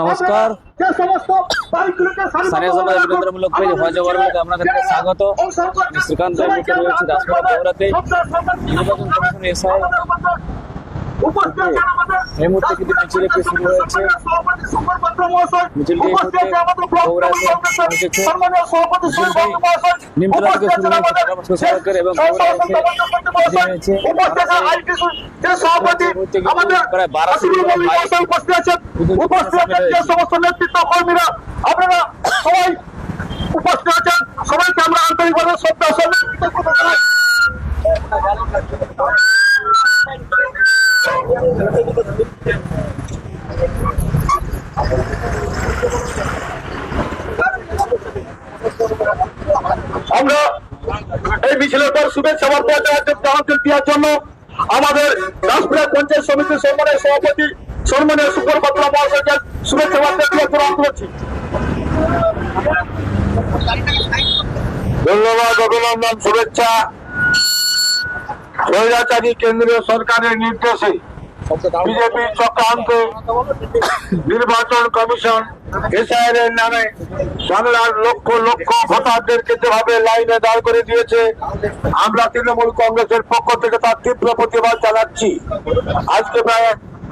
নমস্কার। স্থানীয় সভায় অভিনেন্দ্রমূলক পেজ ভয় জবরমূলক আপনাদেরকে স্বাগত। শ্রীকান্ত মুহূর্তে রয়েছি দাসপাড়া দেওরাতে। নির্বাচন কমিশন এসআই এই মুহূর্তে কিন্তু মিছিল একটি শুরু হয়েছে। মিছিলটি এই মুহূর্তে বগুড়াতে পৌঁছেছে। নিমতলা থেকে শুরু হয়েছে ঢাকা সড়কের এবং বগুড়া এসে বেরিয়ে হয়েছে। সভাপতি এই মুহূর্তে কিন্তু আমাদের প্রায় 1200 জন বাইক উপস্থিত আছেন বিদ্যুৎ উপস্থিত সামনে আছেন যে রয়েছে। সমস্ত নেতৃত্ব কর্মীরা আপনারা সবাই উপস্থিত আছেন সবাইকে আমরা আন্তরিকভাবে শ্রদ্ধা সম্মান কৃতজ্ঞতা জানাই। আমরা এই মিছিলের পর শুভেচ্ছা বার্তা দেওয়ার জন্য আমাদের দেওয়ার জন্য আমাদের দাসপুরা পঞ্চায়েত সমিতির সম্মানের সভাপতি সম্মানের সুকর পাত্রা মহাশয়কে শুভেচ্ছা বার্তা জন্য আমি করছি। ধন্যবাদ, অভিনন্দন, শুভেচ্ছা। স্বৈরাচারী কেন্দ্রীয় সরকারের নির্দেশে বিজেপি চক্রান্ত নির্বাচন কমিশন এসআইআর এর নামে বাংলার লক্ষ লক্ষ ভোটারদেরকে যেভাবে লাইনে দাঁড় করে দিয়েছে আমরা তৃণমূল কংগ্রেসের পক্ষ থেকে তার তীব্র প্রতিবাদ জানাচ্ছি। আজকে প্রায়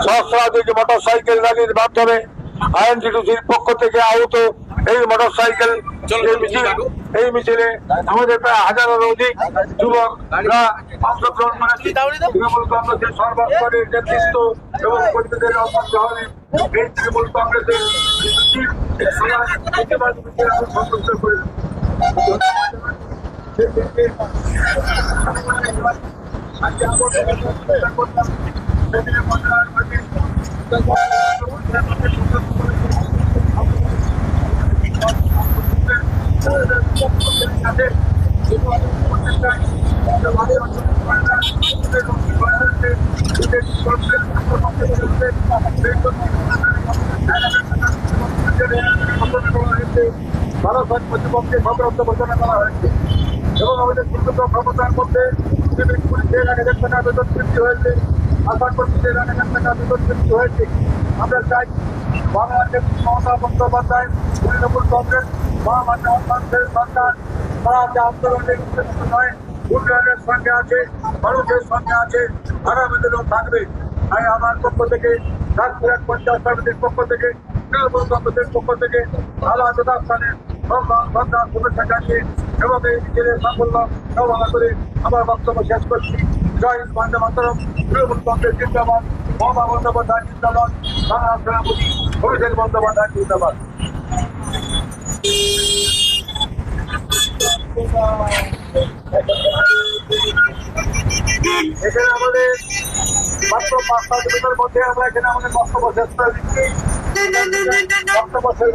সহস্রাধিক মোটর সাইকেল র্যালির মাধ্যমে আইএনটিটিসির পক্ষ থেকে আহত এই মোটর সাইকেল এই মিছিল আমাদের প্রায় হাজারের অধিক যুবকরা অংশগ্রহণ করেছে। তৃণমূল কংগ্রেসের সর্বস্তরের নেতৃত্ব এবং কর্মীদের এই তৃণমূল কংগ্রেসের সন্তুষ্ট মন্ত্রণালয় ভারত প্রতিপক্ষে সতর্ক ঘোষণা করা হয়েছে এবং আমাদের সীমিত ক্ষমতার মধ্যে এক হাজার টাকা বেতন বৃদ্ধি হয়েছে আশা কর্মীদের এক হাজার টাকা বেতন বৃদ্ধি হয়েছে আমরা চাই বাংলাদেশ মমতা বন্দ্যোপাধ্যায় তৃণমূল কংগ্রেস মহামান্য সরকার তারা আন্দোলনের নয় উন্নয়নের সঙ্গে আছে, মানুষের সঙ্গে আছে আগামীদিনও থাকবে। তাই আমার পক্ষ থেকে নাগপুরের পঞ্চায়েত সমিতির পক্ষ থেকে, তৃণমূল কংগ্রেসের পক্ষ থেকে আলাদা যথাস্থানে সংগ্রাম শুভেচ্ছা জানিয়ে এবং এই মিছিলের সাফল্য কামনা করে আমার বক্তব্য শেষ করছি। জয় হিন্দ, বন্দে মাতরম। তৃণমূল কংগ্রেস জিন্দাবাদ। মমতা বন্দ্যোপাধ্যায় জিন্দাবাদ। বাংলা সভাপতি অভিষেক বন্দ্যোপাধ্যায় জিন্দাবাদ। এখানে আমাদের মাত্র পাঁচ সাত মিটার মধ্যে আমরা এখানে আমাদের বক্তব্য শেষ করে দিচ্ছি বক্তব্য শেষ